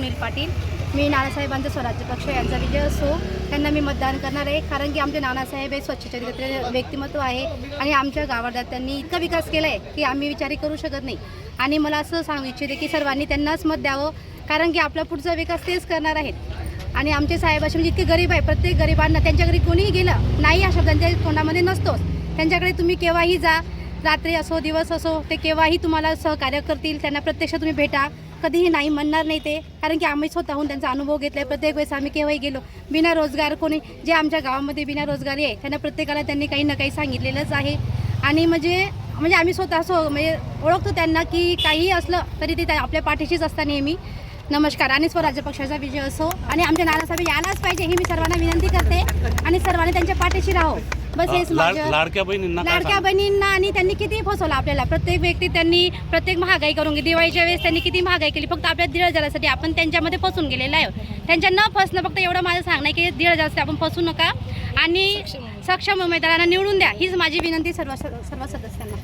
सुनील पाटील. मी नानासाहेबांचा स्वराज्य पक्ष यांचा विजय असो त्यांना मी मतदान करणार आहे. कारण की आमचे नानासाहेब हे स्वच्छचरित्र व्यक्तिमत्व आहे आणि आमच्या गावात त्यांनी इतका विकास केला आहे की आम्ही विचारही करू शकत नाही. आणि मला असं सांगू इच्छिते की सर्वांनी त्यांनाच मत द्यावं कारण की आपला पुढचा विकास तेच करणार आहेत. आणि आमचे साहेब असे म्हणजे इतके गरीब आहे प्रत्येक गरिबांना त्यांच्या घरी कोणीही गेलं नाही हा शब्द त्यांच्या तोंडामध्ये नसतोच. त्यांच्याकडे तुम्ही केव्हाही जा रात्री असो दिवस असो ते केव्हाही तुम्हाला सहकार्य करतील. त्यांना प्रत्यक्ष तुम्ही भेटा. कधीही नाही म्हणणार नाही ते. कारण की आम्ही स्वतःहून त्यांचा अनुभव घेतला आहे प्रत्येक वेळेस आम्ही केव्हाही गेलो बिना रोजगार कोणी जे आमच्या गावामध्ये बिना रोजगारी आहे त्यांना प्रत्येकाला त्यांनी काही ना काही सांगितलेलंच आहे. आणि म्हणजे म्हणजे आम्ही स्वतः सो म्हणजे ओळखतो त्यांना की काहीही असलं तरी ते त्या- आपल्या पाठीशीच असता नेहमी. नमस्कार. आणि स्वराज्य पक्षाचा विजय असो. आणि आमच्या नानासाहेब यायलाच पाहिजे ही मी सर्वांना विनंती करते. आणि सर्वांनी त्यांच्या पाठीशी राहो बस हेच माझं. लाडक्या बहिणींना काय लाडक्या बहिणींना आणि त्यांनी किती फसवलं आपल्याला. प्रत्येक व्यक्ती त्यांनी प्रत्येक महागाई करून गेली. दिवाळीच्या वेळेस त्यांनी किती महागाई केली. फक्त आपल्या दीड हजारासाठी आपण त्यांच्यामध्ये फसून गेलेलं आहे त्यांच्या न फसणं फक्त एवढं माझं सांगणं आहे की दीड हजारासाठी आपण फसू नका. आणि सक्षम उमेदवारांना निवडून द्या. हीच माझी विनंती सर्व सर्व सदस्यांना.